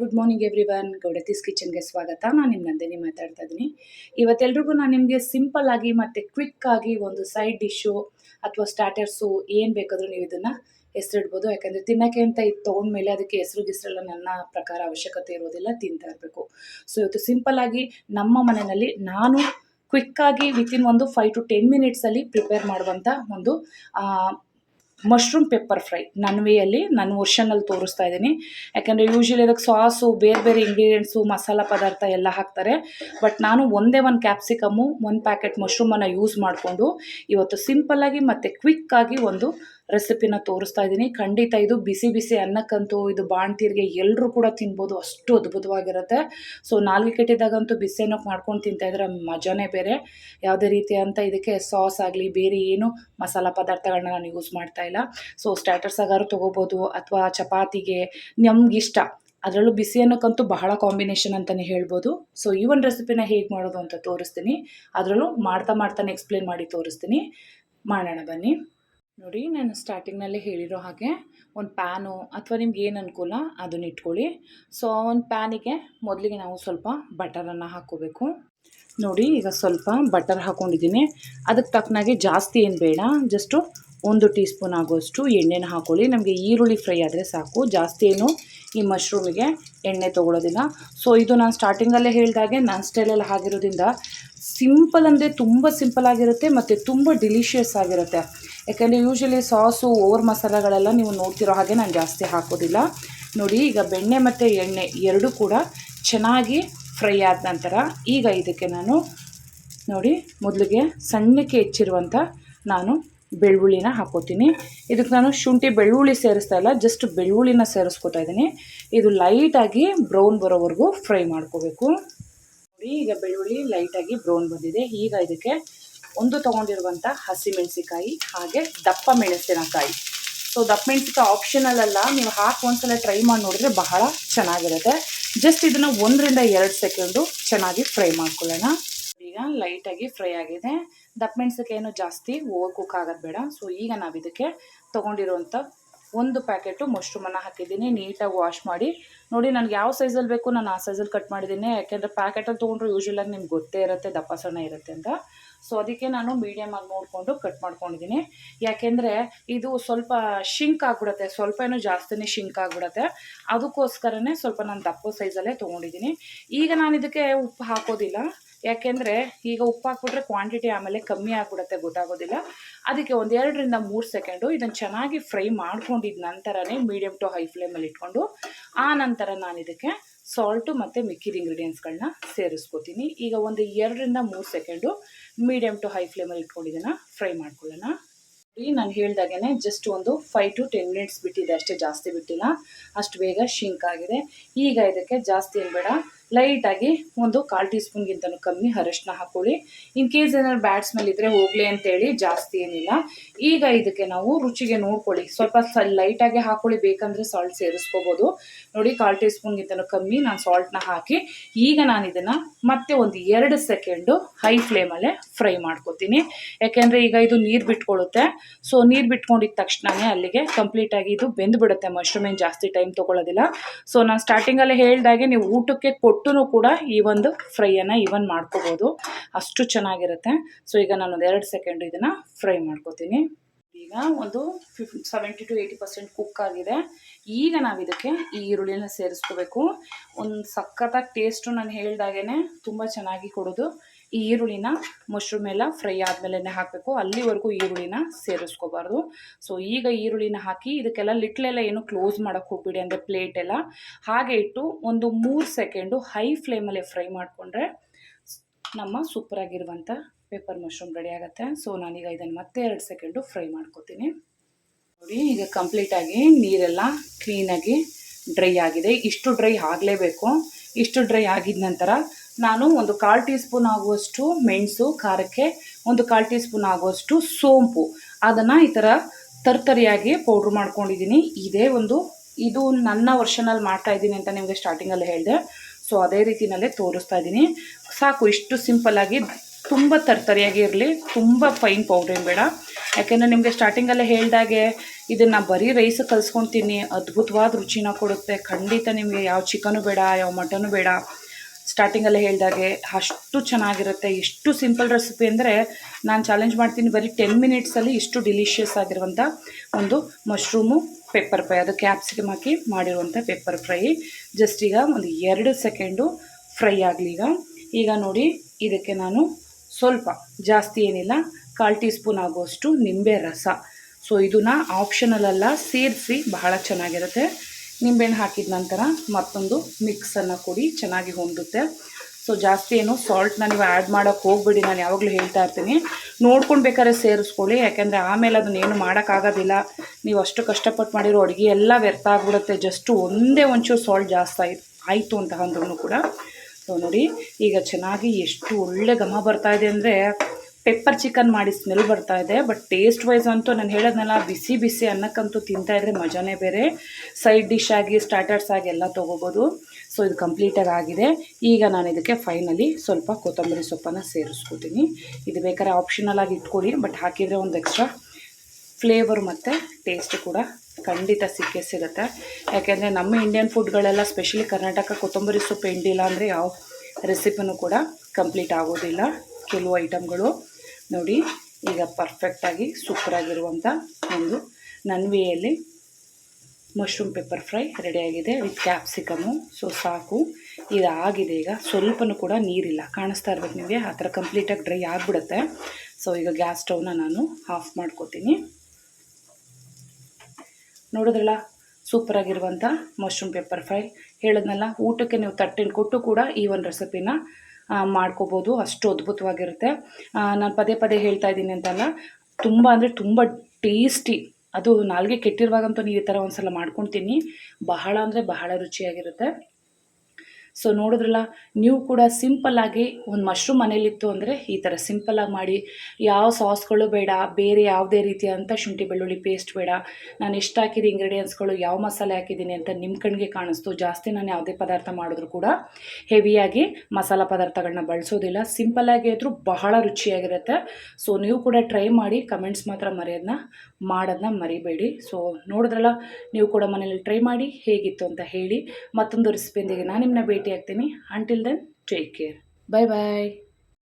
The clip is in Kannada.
Good morning everyone Gowdathi's ಕಿಚನ್ಗೆ ಸ್ವಾಗತ. ನಾನು ನಿಮ್ಮ ನಂದಿನಿ ಮಾತಾಡ್ತಾ ಇದ್ದೀನಿ ಇವತ್ತೆಲ್ರಿಗೂ ನಾನು ನಿಮಗೆ ಸಿಂಪಲ್ ಆಗಿ ಮತ್ತು ಕ್ವಿಕ್ ಆಗಿ ಒಂದು ಸೈಡ್ ಡಿಶ್ಶು ಅಥವಾ ಸ್ಟಾರ್ಟರ್ಸು ಏನು ಬೇಕಾದರೂ ನೀವು ಇದನ್ನು ಹೆಸರಿಡ್ಬೋದು. ಯಾಕಂದರೆ ತಿನ್ನೋಕ್ಕೆ ಅಂತ ಇದು ತೊಗೊಂಡ್ಮೇಲೆ ಅದಕ್ಕೆ ಹೆಸರು ಗಿಸ್ರೆಲ್ಲ ನನ್ನ ಪ್ರಕಾರ ಅವಶ್ಯಕತೆ ಇರೋದಿಲ್ಲ, ತಿಂತಾ ಇರಬೇಕು. ಸೊ, ಇವತ್ತು ಸಿಂಪಲ್ ಆಗಿ ನಮ್ಮ ಮನೆಯಲ್ಲಿ ನಾನು ಕ್ವಿಕ್ಕಾಗಿ ವಿತಿನ್ ಒಂದು ಫೈವ್ ಟು ಟೆನ್ ಮಿನಿಟ್ಸಲ್ಲಿ ಪ್ರಿಪೇರ್ ಮಾಡುವಂಥ ಒಂದು ಮಶ್ರೂಮ್ ಪೆಪ್ಪರ್ ಫ್ರೈ ನನ್ನ ವೇಯಲ್ಲಿ ನನ್ನ ವರ್ಷನಲ್ಲಿ ತೋರಿಸ್ತಾ ಇದ್ದೀನಿ ಯಾಕಂದರೆ ಯೂಶ್ವಲಿ ಅದಕ್ಕೆ ಸಾಸು, ಬೇರೆ ಬೇರೆ ಇಂಗ್ರೀಡಿಯೆಂಟ್ಸು ಮಸಾಲ ಪದಾರ್ಥ ಎಲ್ಲ ಹಾಕ್ತಾರೆ. ಬಟ್ ನಾನು ಒಂದೇ ಒಂದು ಕ್ಯಾಪ್ಸಿಕಮ್ಮು ಒಂದು ಪ್ಯಾಕೆಟ್ ಮಶ್ರೂಮನ್ನು ಯೂಸ್ ಮಾಡಿಕೊಂಡು ಇವತ್ತು ಸಿಂಪಲ್ಲಾಗಿ ಮತ್ತು ಕ್ವಿಕ್ಕಾಗಿ ಒಂದು ರೆಸಿಪಿನ ತೋರಿಸ್ತಾ ಇದ್ದೀನಿ. ಖಂಡಿತ ಇದು ಬಿಸಿ ಬಿಸಿ ಅನ್ನಕ್ಕಂತೂ ಇದು ಬಾಣ್ತೀರಿಗೆ ಎಲ್ಲರೂ ಕೂಡ ತಿನ್ಬೋದು. ಅಷ್ಟು ಅದ್ಭುತವಾಗಿರುತ್ತೆ. ಸೊ ನಾಲ್ಕು ಕೆಟ್ಟಿದಾಗಂತೂ ಬಿಸಿ ಅನ್ನಕ್ಕೆ ಮಾಡ್ಕೊಂಡು ತಿಂತಾಯಿದ್ರೆ ಮಜಾನೇ ಬೇರೆ. ಯಾವುದೇ ಅಂತ ಇದಕ್ಕೆ ಸಾಸ್ ಆಗಲಿ, ಬೇರೆ ಏನು ಮಸಾಲ ಪದಾರ್ಥಗಳನ್ನ ನಾನು ಯೂಸ್ ಮಾಡ್ತಾ ಇಲ್ಲ. ಸೊ ಸ್ಟಾರ್ಟರ್ಸ್ ಆಗಾರು ತೊಗೋಬೋದು ಅಥವಾ ಚಪಾತಿಗೆ ನಮ್ಗಿಷ್ಟ. ಅದರಲ್ಲೂ ಬಿಸಿ ಅನ್ನೋಕ್ಕಂತೂ ಬಹಳ ಕಾಂಬಿನೇಷನ್ ಅಂತಲೇ ಹೇಳ್ಬೋದು. ಸೊ, ಈ ಒಂದು ರೆಸಿಪಿನ ಹೇಗೆ ಮಾಡೋದು ಅಂತ ತೋರಿಸ್ತೀನಿ. ಅದರಲ್ಲೂ ಮಾಡ್ತಾ ಮಾಡ್ತಾನೆ ಎಕ್ಸ್ಪ್ಲೇನ್ ಮಾಡಿ ತೋರಿಸ್ತೀನಿ. ಮಾಡೋಣ ಬನ್ನಿ. ನೋಡಿ, ನಾನು ಸ್ಟಾರ್ಟಿಂಗ್ನಲ್ಲಿ ಹೇಳಿರೋ ಹಾಗೆ ಒಂದು ಪ್ಯಾನು ಅಥವಾ ನಿಮ್ಗೆ ಏನು ಅನುಕೂಲ ಅದನ್ನ ಇಟ್ಕೊಳ್ಳಿ. ಸೊ ಒಂದು ಪ್ಯಾನಿಗೆ ಮೊದಲಿಗೆ ನಾವು ಸ್ವಲ್ಪ ಬಟರನ್ನು ಹಾಕ್ಕೋಬೇಕು. ನೋಡಿ, ಈಗ ಸ್ವಲ್ಪ ಬಟರ್ ಹಾಕ್ಕೊಂಡಿದ್ದೀನಿ ಅದಕ್ಕೆ ತಕ್ಕನಾಗೆ ಜಾಸ್ತಿ ಏನು ಬೇಡ ಜಸ್ಟು ಒಂದು ಟೀ ಸ್ಪೂನ್ ಆಗೋಷ್ಟು ಎಣ್ಣೆನ ಹಾಕ್ಕೊಳ್ಳಿ ನಮಗೆ ಈರುಳ್ಳಿ ಫ್ರೈ ಆದರೆ ಸಾಕು. ಜಾಸ್ತಿ ಏನು ಈ ಮಶ್ರೂಮಿಗೆ ಎಣ್ಣೆ ತೊಗೊಳೋದಿಲ್ಲ. ಸೊ ಇದು ನಾನು ಸ್ಟಾರ್ಟಿಂಗಲ್ಲೇ ಹೇಳಿದಾಗೆ ನನ್ನ ಸ್ಟೈಲಲ್ಲಿ ಆಗಿರೋದ್ರಿಂದ ಸಿಂಪಲ್ ಅಂದರೆ ತುಂಬ ಸಿಂಪಲ್ ಆಗಿರುತ್ತೆ ಮತ್ತು ತುಂಬ ಡಿಲಿಷಿಯಸ್ ಆಗಿರುತ್ತೆ. ಯಾಕೆಂದರೆ ಯೂಶ್ವಲಿ ಸಾಸು, ಓವರ್ ಮಸಾಲೆಗಳೆಲ್ಲ ನೀವು ನೋಡ್ತಿರೋ ಹಾಗೆ ನಾನು ಜಾಸ್ತಿ ಹಾಕೋದಿಲ್ಲ. ನೋಡಿ, ಈಗ ಬೆಣ್ಣೆ ಮತ್ತು ಎಣ್ಣೆ ಎರಡೂ ಕೂಡ ಚೆನ್ನಾಗಿ ಫ್ರೈ ಆದ ನಂತರ ಈಗ ಇದಕ್ಕೆ ನಾನು ನೋಡಿ ಮೊದಲಿಗೆ ಸಣ್ಣಕ್ಕೆ ಹೆಚ್ಚಿರುವಂಥ ನಾನು ಬೆಳ್ಳುಳ್ಳಿನ ಹಾಕೋತೀನಿ. ಇದಕ್ಕೆ ನಾನು ಶುಂಠಿ ಬೆಳ್ಳುಳ್ಳಿ ಸೇರಿಸ್ತಾ ಇಲ್ಲ ಜಸ್ಟ್ ಬೆಳ್ಳುಳ್ಳಿನ ಸೇರಿಸ್ಕೊತಾ ಇದ್ದೀನಿ. ಇದು ಲೈಟಾಗಿ ಬ್ರೌನ್ ಬರೋವರೆಗೂ ಫ್ರೈ ಮಾಡ್ಕೋಬೇಕು. ನೋಡಿ ಈಗ ಬೆಳ್ಳುಳ್ಳಿ ಲೈಟಾಗಿ ಬ್ರೌನ್ ಬಂದಿದೆ. ಈಗ ಇದಕ್ಕೆ ಒಂದು ತೊಗೊಂಡಿರುವಂಥ ಹಸಿಮೆಣಸಿಕಾಯಿ ಹಾಗೆ ದಪ್ಪ ಮೆಣಸಿನಕಾಯಿ. ಸೊ ದಪ್ಪ ಮೆಣಸಿನಕಾಯಿ ಆಪ್ಷನಲ್ ಅಲ್ಲ ನೀವು ಹಾಕಿ ಒಂದ್ಸಲ ಟ್ರೈ ಮಾಡಿ ನೋಡಿದ್ರೆ ಬಹಳ ಚೆನ್ನಾಗಿರುತ್ತೆ. ಜಸ್ಟ್ ಇದನ್ನು ಒಂದರಿಂದ ಎರಡು ಸೆಕೆಂಡು ಚೆನ್ನಾಗಿ ಫ್ರೈ ಮಾಡ್ಕೊಳ್ಳೋಣ. ಈಗ ಲೈಟಾಗಿ ಫ್ರೈ ಆಗಿದೆ. ದಪ್ಪ ಮೆಣಸಿನಕಾಯಿನೂ ಜಾಸ್ತಿ ಓವರ್ ಕುಕ್ ಆಗೋದು ಬೇಡ. ಸೊ ಈಗ ನಾವು ಇದಕ್ಕೆ ತೊಗೊಂಡಿರುವಂಥ ಒಂದು ಪ್ಯಾಕೆಟು ಮಶ್ರೂಮನ್ನು ಹಾಕಿದ್ದೀನಿ, ನೀಟಾಗಿ ವಾಶ್ ಮಾಡಿ. ನೋಡಿ, ನನಗೆ ಯಾವ ಸೈಜಲ್ಲಿ ಬೇಕು ನಾನು ಆ ಸೈಜಲ್ಲಿ ಕಟ್ ಮಾಡಿದ್ದೀನಿ. ಯಾಕೆಂದರೆ ಪ್ಯಾಕೆಟಲ್ಲಿ ತೊಗೊಂಡ್ರೆ ಯೂಶ್ವಲಾಗಿ ನಿಮ್ಗೆ ಗೊತ್ತೇ ಇರುತ್ತೆ, ದಪ್ಪ ಸಣ್ಣ ಇರುತ್ತೆ ಅಂತ. ಸೊ, ಅದಕ್ಕೆ ನಾನು ಮೀಡಿಯಮ್ ಆಗಿ ನೋಡಿಕೊಂಡು ಕಟ್ ಮಾಡ್ಕೊಂಡಿದ್ದೀನಿ. ಯಾಕೆಂದರೆ ಇದು ಸ್ವಲ್ಪ ಶಿಂಕ್ ಆಗಿಬಿಡುತ್ತೆ, ಸ್ವಲ್ಪ ಏನೋ ಜಾಸ್ತಿನೇ ಶಿಂಕ್ ಆಗಿಬಿಡುತ್ತೆ. ಅದಕ್ಕೋಸ್ಕರನೇ ಸ್ವಲ್ಪ ನಾನು ದಪ್ಪ ಸೈಜಲ್ಲೇ ತೊಗೊಂಡಿದ್ದೀನಿ. ಈಗ ನಾನು ಇದಕ್ಕೆ ಉಪ್ಪು ಹಾಕೋದಿಲ್ಲ. ಯಾಕೆಂದರೆ ಈಗ ಉಪ್ಪು ಹಾಕ್ಬಿಟ್ರೆ ಕ್ವಾಂಟಿಟಿ ಆಮೇಲೆ ಕಮ್ಮಿ ಆಗಿಬಿಡುತ್ತೆ, ಗೊತ್ತಾಗೋದಿಲ್ಲ. ಅದಕ್ಕೆ ಒಂದು ಎರಡರಿಂದ ಮೂರು ಸೆಕೆಂಡು ಇದನ್ನು ಚೆನ್ನಾಗಿ ಫ್ರೈ ಮಾಡ್ಕೊಂಡಿದ್ದ ನಂತರನೇ ಮೀಡಿಯಮ್ ಟು ಹೈ ಫ್ಲೇಮಲ್ಲಿ ಇಟ್ಕೊಂಡು, ಆ ನಂತರ ನಾನು ಇದಕ್ಕೆ ಸಾಲ್ಟು ಮತ್ತು ಮಿಕ್ಕಿದ ಇಂಗ್ರೀಡಿಯೆಂಟ್ಸ್ಗಳನ್ನ ಸೇರಿಸ್ಕೋತೀನಿ. ಈಗ ಒಂದು ಎರಡರಿಂದ ಮೂರು ಸೆಕೆಂಡು ಮೀಡಿಯಮ್ ಟು ಹೈ ಫ್ಲೇಮಲ್ಲಿ ಇಟ್ಕೊಂಡಿದ್ದನ್ನು ಫ್ರೈ ಮಾಡ್ಕೊಳ್ಳೋಣ. ನಾನು ಹೇಳ್ದಾಗೆ ಜಸ್ಟ್ ಒಂದು ಫೈವ್ ಟು ಟೆನ್ ಮಿನಿಟ್ಸ್ ಬಿಟ್ಟಿದೆ, ಅಷ್ಟೇ ಜಾಸ್ತಿ ಬಿಟ್ಟಿಲ್ಲ. ಅಷ್ಟು ಬೇಗ ಶಿಂಕ್ ಆಗಿದೆ. ಈಗ ಇದಕ್ಕೆ ಜಾಸ್ತಿ ಏನು ಬೇಡ ಲೈಟಾಗಿ ಒಂದು ಕಾಲು ಟೀ ಸ್ಪೂನ್ಗಿಂತನೂ ಕಮ್ಮಿ ಅರಶಿನ ಹಾಕೊಳ್ಳಿ. ಇನ್ ಕೇಸ್ ಏನಾದ್ರು ಬ್ಯಾಡ್ ಸ್ಮೆಲ್ ಇದ್ದರೆ ಹೋಗಲಿ ಅಂತೇಳಿ ಜಾಸ್ತಿ ಏನಿಲ್ಲ. ಈಗ ಇದಕ್ಕೆ ನಾವು ರುಚಿಗೆ ನೋಡ್ಕೊಳ್ಳಿ. ಸ್ವಲ್ಪ ಸ ಲೈಟಾಗಿ ಹಾಕೊಳ್ಳಿ, ಬೇಕಂದರೆ ಸಾಲ್ಟ್ ಸೇರಿಸ್ಕೋಬಹುದು ನೋಡಿ, ಕಾಲು ಟೀ ಸ್ಪೂನ್ಗಿಂತನೂ ಕಮ್ಮಿ ನಾನು ಸಾಲ್ಟ್ನ ಹಾಕಿ. ಈಗ ನಾನು ಇದನ್ನು ಮತ್ತೆ ಒಂದು ಎರಡು ಸೆಕೆಂಡು ಹೈ ಫ್ಲೇಮಲ್ಲೇ ಫ್ರೈ ಮಾಡ್ಕೊತೀನಿ. ಯಾಕೆಂದರೆ ಈಗ ಇದು ನೀರು ಬಿಟ್ಕೊಳ್ಳುತ್ತೆ ಸೊ ನೀರು ಬಿಟ್ಕೊಂಡಿದ ತಕ್ಷಣವೇ ಅಲ್ಲಿಗೆ ಕಂಪ್ಲೀಟಾಗಿ ಇದು ಬೆಂದ್ಬಿಡುತ್ತೆ. ಮಶ್ರೂಮ್ ಏನು ಜಾಸ್ತಿ ಟೈಮ್ ತಗೊಳ್ಳೋದಿಲ್ಲ ಸೊ ನಾನು ಸ್ಟಾರ್ಟಿಂಗಲ್ಲೇ ಹೇಳಿದಾಗೆ ನೀವು ಊಟಕ್ಕೆ ಕೊಟ್ಟು ಕೂಡ ಈ ಒಂದು ಫ್ರೈಯನ್ನು ಇವನ್ ಮಾಡ್ಕೋಬೋದು. ಅಷ್ಟು ಚೆನ್ನಾಗಿರುತ್ತೆ. ಸೊ ಈಗ ನಾನು ಒಂದು ಎರಡು ಸೆಕೆಂಡ್ ಇದನ್ನು ಫ್ರೈ ಮಾಡ್ಕೋತೀನಿ. ಈಗ ಒಂದು ಫಿಫ್ seventy to eighty percent cook ಆಗಿದೆ. ಈಗ ನಾವು ಇದಕ್ಕೆ ಈ ಈರುಳ್ಳಿನ ಸೇರಿಸ್ಕೋಬೇಕು. ಒಂದು ಸಖತ್ತಾಗಿ ಟೇಸ್ಟು ನಾನು ಹೇಳ್ದಾಗೇ ತುಂಬ ಚೆನ್ನಾಗಿ ಕೊಡೋದು. ಈ ಈರುಳ್ಳಿನ ಮಶ್ರೂಮ್ ಎಲ್ಲ ಫ್ರೈ ಆದಮೇಲೆ ಹಾಕಬೇಕು. ಅಲ್ಲಿವರೆಗೂ ಈರುಳ್ಳಿನ ಸೇರಿಸ್ಕೋಬಾರ್ದು. ಸೊ ಈಗ ಈರುಳ್ಳಿನ ಹಾಕಿ ಇದಕ್ಕೆಲ್ಲ ಲಿಟ್ಲೆಲ್ಲ ಏನು ಕ್ಲೋಸ್ ಮಾಡೋಕ್ಕೆ ಹೋಗ್ಬಿಡಿ ಅಂದರೆ ಪ್ಲೇಟ್ ಎಲ್ಲ. ಹಾಗೆ ಇಟ್ಟು ಒಂದು ಮೂರು ಸೆಕೆಂಡು ಹೈ ಫ್ಲೇಮಲ್ಲೇ ಫ್ರೈ ಮಾಡಿಕೊಂಡ್ರೆ ನಮ್ಮ ಸೂಪರಾಗಿರುವಂಥ ಪೇಪರ್ ಮಶ್ರೂಮ್ ರೆಡಿ ಆಗುತ್ತೆ. ಸೊ ನಾನೀಗ ಇದನ್ನು ಮತ್ತೆ ಎರಡು ಸೆಕೆಂಡು ಫ್ರೈ ಮಾಡ್ಕೋತೀನಿ. ನೋಡಿ, ಈಗ ಕಂಪ್ಲೀಟಾಗಿ ನೀರೆಲ್ಲ ಕ್ಲೀನಾಗಿ ಡ್ರೈ ಆಗಿದೆ. ಇಷ್ಟು ಡ್ರೈ ಆಗಲೇಬೇಕು. ಇಷ್ಟು ಡ್ರೈ ಆಗಿದ ನಂತರ ನಾನು ಒಂದು ಕಾಲು ಟೀ ಸ್ಪೂನ್ ಆಗುವಷ್ಟು ಮೆಣಸು, ಖಾರಕ್ಕೆ, ಒಂದು ಕಾಲು ಟೀ ಸ್ಪೂನ್ ಆಗುವಷ್ಟು ಸೋಂಪು. ಅದನ್ನು ಈ ಥರ ತರ್ತರಿಯಾಗಿ ಪೌಡ್ರ್ ಮಾಡ್ಕೊಂಡಿದ್ದೀನಿ. ಇದೇ ಒಂದು, ಇದು ನನ್ನ ವರ್ಷನಲ್ಲಿ ಮಾಡ್ತಾ ಇದ್ದೀನಿ ಅಂತ ನಿಮಗೆ ಸ್ಟಾರ್ಟಿಂಗಲ್ಲಿ ಹೇಳಿದೆ. ಸೊ ಅದೇ ರೀತಿಯಲ್ಲೇ ತೋರಿಸ್ತಾ ಇದ್ದೀನಿ. ಸಾಕು, ಇಷ್ಟು ಸಿಂಪಲ್ಲಾಗಿ ತುಂಬ ತರ್ತರಿಯಾಗಿ ಇರಲಿ. ತುಂಬ ಫೈನ್ ಪೌಡ್ರ್ ಏನು ಬೇಡ. ಯಾಕೆಂದರೆ ನಿಮಗೆ ಸ್ಟಾರ್ಟಿಂಗಲ್ಲೇ ಹೇಳಿದಾಗೆ ಇದನ್ನು ಬರೀ ರೈಸ್ ಕಲಿಸ್ಕೊತೀನಿ ಅದ್ಭುತವಾದ ರುಚಿನ ಕೊಡುತ್ತೆ. ಖಂಡಿತ ನಿಮಗೆ ಯಾವ ಚಿಕನು ಬೇಡ, ಯಾವ ಮಟನು ಬೇಡ. ಸ್ಟಾರ್ಟಿಂಗಲ್ಲೇ ಹೇಳಿದಾಗೆ ಅಷ್ಟು ಚೆನ್ನಾಗಿರುತ್ತೆ ಎಷ್ಟು ಸಿಂಪಲ್ ರೆಸಿಪಿ ಅಂದರೆ ನಾನು ಚಾಲೆಂಜ್ ಮಾಡ್ತೀನಿ ಬರೀ ಟೆನ್ ಮಿನಿಟ್ಸಲ್ಲಿ ಇಷ್ಟು ಡಿಲಿಷಿಯಸ್ ಆಗಿರುವಂಥ ಒಂದು ಮಶ್ರೂಮು ಪೆಪ್ಪರ್ ಫ್ರೈ ಅದು ಕ್ಯಾಪ್ಸಿಕಮ್ ಹಾಕಿ ಮಾಡಿರುವಂಥ ಪೆಪ್ಪರ್ ಫ್ರೈ ಜಸ್ಟ್ ಈಗ ಒಂದು ಎರಡು ಸೆಕೆಂಡು ಫ್ರೈ ಆಗಲಿ ಈಗ. ಈಗ ನೋಡಿ, ಇದಕ್ಕೆ ನಾನು ಸ್ವಲ್ಪ ಜಾಸ್ತಿ ಏನಿಲ್ಲ, ಕಾಲು ಟೀ ಸ್ಪೂನ್ ಆಗುವಷ್ಟು ನಿಂಬೆ ರಸ. ಸೊ ಇದನ್ನ ಆಪ್ಷನಲ್ಲೆಲ್ಲ ಸೇರಿಸಿ ಬಹಳ ಚೆನ್ನಾಗಿರುತ್ತೆ. ನಿಂಬೆಹಣ್ಣು ಹಾಕಿದ ನಂತರ ಮತ್ತೊಂದು ಮಿಕ್ಸನ್ನು ಕೊಡಿ, ಚೆನ್ನಾಗಿ ಹೊಂದುತ್ತೆ. ಸೊ ಜಾಸ್ತಿ ಏನು ಸಾಲ್ಟ್ನ ನೀವು ಆ್ಯಡ್ ಮಾಡೋಕ್ಕೆ ಹೋಗ್ಬೇಡಿ, ನಾನು ಯಾವಾಗಲೂ ಹೇಳ್ತಾ ಇರ್ತೀನಿ. ನೋಡ್ಕೊಂಡು ಬೇಕಾದ್ರೆ ಸೇರಿಸ್ಕೊಳ್ಳಿ, ಯಾಕೆಂದರೆ ಆಮೇಲೆ ಅದನ್ನ ಏನು ಮಾಡೋಕ್ಕಾಗೋದಿಲ್ಲ ನೀವು ಅಷ್ಟು ಕಷ್ಟಪಟ್ಟು ಮಾಡಿರೋ ಅಡುಗೆ ಎಲ್ಲ ವ್ಯರ್ಥ ಆಗ್ಬಿಡುತ್ತೆ. ಜಸ್ಟು ಒಂದೇ ಒಂಚೂರು ಸಾಲ್ಟ್ ಜಾಸ್ತಿ ಆಯ್ತು, ಆಯಿತು ಅಂತ ಅಂದ್ರೂ ಕೂಡ. ಸೊ ನೋಡಿ, ಈಗ ಚೆನ್ನಾಗಿ ಎಷ್ಟು ಒಳ್ಳೆ ಘಮ ಬರ್ತಾ ಇದೆ ಅಂದರೆ ಪೆಪ್ಪರ್ ಚಿಕನ್ ಮಾಡಿ ಸ್ಮೆಲ್ ಬರ್ತಾ ಇದೆ ಬಟ್ ಟೇಸ್ಟ್ ವೈಸ್ ಅಂತೂ ನಾನು ಹೇಳೋದ್ನಲ್ಲ, ಬಿಸಿ ಬಿಸಿ ಅನ್ನಕ್ಕಂತೂ ತಿಂತಾ ಇದ್ರೆ ಮಜಾನೇ ಬೇರೆ. ಸೈಡ್ ಡಿಶ್ ಆಗಿ ಸ್ಟಾರ್ಟರ್ಸ್ ಆಗಿ ಎಲ್ಲ ತೊಗೋಬೋದು. ಸೊ ಇದು ಕಂಪ್ಲೀಟಾಗಿ ಆಗಿದೆ. ಈಗ ನಾನು ಇದಕ್ಕೆ ಫೈನಲಿ ಸ್ವಲ್ಪ ಕೊತ್ತಂಬರಿ ಸೊಪ್ಪನ್ನು ಸೇರಿಸ್ಕೊತೀನಿ. ಇದು ಬೇಕಾದ್ರೆ ಆಪ್ಷನಲ್ ಆಗಿ ಇಟ್ಕೊಳ್ಳಿ ಬಟ್ ಹಾಕಿದರೆ ಒಂದು ಎಕ್ಸ್ಟ್ರಾ ಫ್ಲೇವರ್ ಮತ್ತು ಟೇಸ್ಟ್ ಕೂಡ ಖಂಡಿತ ಸಿಕ್ಕೇ ಸಿಗುತ್ತೆ. ಯಾಕೆಂದರೆ ನಮ್ಮ ಇಂಡಿಯನ್ ಫುಡ್ಗಳೆಲ್ಲ ಸ್ಪೆಷಲಿ ಕರ್ನಾಟಕ ಕೊತ್ತಂಬರಿ ಸೊಪ್ಪು ಹಿಂಡಿಲ್ಲ ಅಂದರೆ ಯಾವ ರೆಸಿಪಿನೂ ಕೂಡ ಕಂಪ್ಲೀಟ್ ಆಗೋದಿಲ್ಲ. ಕೆಲವು ಐಟಮ್ಗಳು ನೋಡಿ, ಈಗ ಪರ್ಫೆಕ್ಟಾಗಿ ಸೂಪರಾಗಿರುವಂಥ ಒಂದು ನನ್ವಿಯಲ್ಲಿ ಮಶ್ರೂಮ್ ಪೆಪ್ಪರ್ ಫ್ರೈ ರೆಡಿಯಾಗಿದೆ ವಿತ್ ಕ್ಯಾಪ್ಸಿಕಮು ಸೊ ಸಾಕು. ಇದಾಗಿದೆ ಈಗ. ಸ್ವಲ್ಪನೂ ಕೂಡ ನೀರಿಲ್ಲ. ಕಾಣಿಸ್ತಾ ಇರ್ಬೇಕು ನಿಮಗೆ. ಆ ಥರ ಕಂಪ್ಲೀಟಾಗಿ ಡ್ರೈ ಆಗಿಬಿಡುತ್ತೆ. ಸೊ ಈಗ ಗ್ಯಾಸ್ ಸ್ಟವ್ನ ನಾನು ಆಫ್ ಮಾಡ್ಕೋತೀನಿ. ನೋಡಿದ್ರಲ್ಲ ಸೂಪರಾಗಿರುವಂಥ ಮಶ್ರೂಮ್ ಪೆಪ್ಪರ್ ಫ್ರೈ ಹೇಳಿದ್ನಲ್ಲ, ಊಟಕ್ಕೆ ನೀವು ತಟ್ಟೆನ ಕೊಟ್ಟು ಕೂಡ ಈ ಒಂದು ರೆಸಿಪಿನ ಮಾಡ್ಕೋಬೋದು. ಅಷ್ಟು ಅದ್ಭುತವಾಗಿರುತ್ತೆ. ನಾನು ಪದೇ ಪದೇ ಹೇಳ್ತಾ ಇದ್ದೀನಿ ಅಂತಲ್ಲ, ತುಂಬ ಅಂದರೆ ತುಂಬ ಟೇಸ್ಟಿ. ಅದು ನಾಲ್ಗೆ ಕೆಟ್ಟಿರುವಾಗಂತೂ ನೀವು ಈ ಥರ ಒಂದು ಸಲ ಮಾಡ್ಕೊತೀನಿ. ಬಹಳ ಅಂದರೆ ಬಹಳ ರುಚಿಯಾಗಿರುತ್ತೆ. ಸೊ ನೋಡಿದ್ರಲ್ಲ, ನೀವು ಕೂಡ ಸಿಂಪಲ್ಲಾಗಿ ಒಂದು ಮಶ್ರೂಮ್ ಮನೇಲಿತ್ತು ಅಂದರೆ ಈ ಥರ ಸಿಂಪಲ್ಲಾಗಿ ಮಾಡಿ. ಯಾವ ಸಾಸ್ಗಳು ಬೇಡ, ಬೇರೆ ಯಾವುದೇ ರೀತಿಯಾದಂಥ ಶುಂಠಿ, ಬೆಳ್ಳುಳ್ಳಿ ಪೇಸ್ಟ್ ಬೇಡ. ನಾನು ಎಷ್ಟು ಹಾಕಿದ ಇಂಗ್ರೀಡಿಯೆಂಟ್ಸ್ಗಳು ಯಾವ ಮಸಾಲೆ ಹಾಕಿದ್ದೀನಿ ಅಂತ ನಿಮ್ಮ ಕಣ್ಣಿಗೆ ಕಾಣಿಸ್ತು. ಜಾಸ್ತಿ ನಾನು ಯಾವುದೇ ಪದಾರ್ಥ ಮಾಡಿದ್ರು ಕೂಡ ಹೆವಿಯಾಗಿ ಮಸಾಲ ಪದಾರ್ಥಗಳನ್ನ ಬಳಸೋದಿಲ್ಲ. ಸಿಂಪಲ್ಲಾಗಿ ಆದರೂ ಬಹಳ ರುಚಿಯಾಗಿರುತ್ತೆ. ಸೊ ನೀವು ಕೂಡ ಟ್ರೈ ಮಾಡಿ ಕಮೆಂಟ್ಸ್ ಮಾತ್ರ ಮರೆಯೋದನ್ನ ಮಾಡೋದನ್ನ ಮರಿಬೇಡಿ. ಸೊ ನೋಡಿದ್ರಲ್ಲ, ನೀವು ಕೂಡ ಮನೇಲಿ ಟ್ರೈ ಮಾಡಿ ಹೇಗಿತ್ತು ಅಂತ ಹೇಳಿ ಮತ್ತೊಂದು ರೆಸಿಪಿಯೊಂದಿಗೆ ನಾನು ನಿಮ್ಮನ್ನ ಭೇಟಿ ಆಗ್ತೀನಿ. Until then take care bye bye